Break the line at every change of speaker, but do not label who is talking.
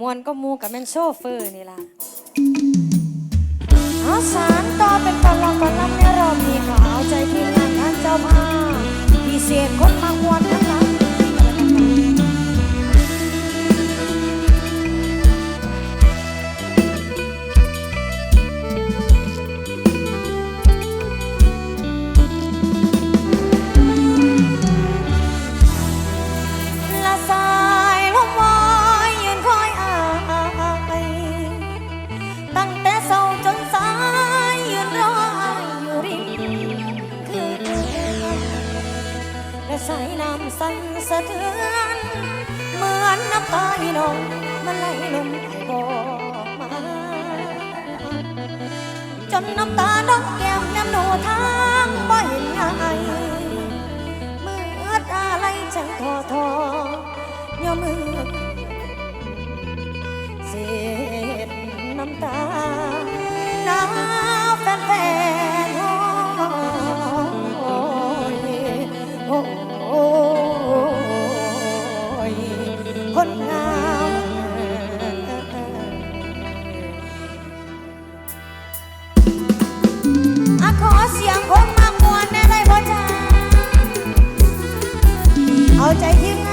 มวนก็มูกับแม่นโชเฟอร์นี่ล่ะเอาสารต่อเป็นตอนลองก่อนลำในรอบนี้ก็เอาใจทีมงานท่านเจ้าภาพพิเศษคนมากวน สายน้ำสั่นสะเทือนเหมือนน้ำตาอีน้องมันไหลลงไปบอกมา จนน้ำตาดองแก้มน้ำหนูทางบ่เห็นไง ใจทีม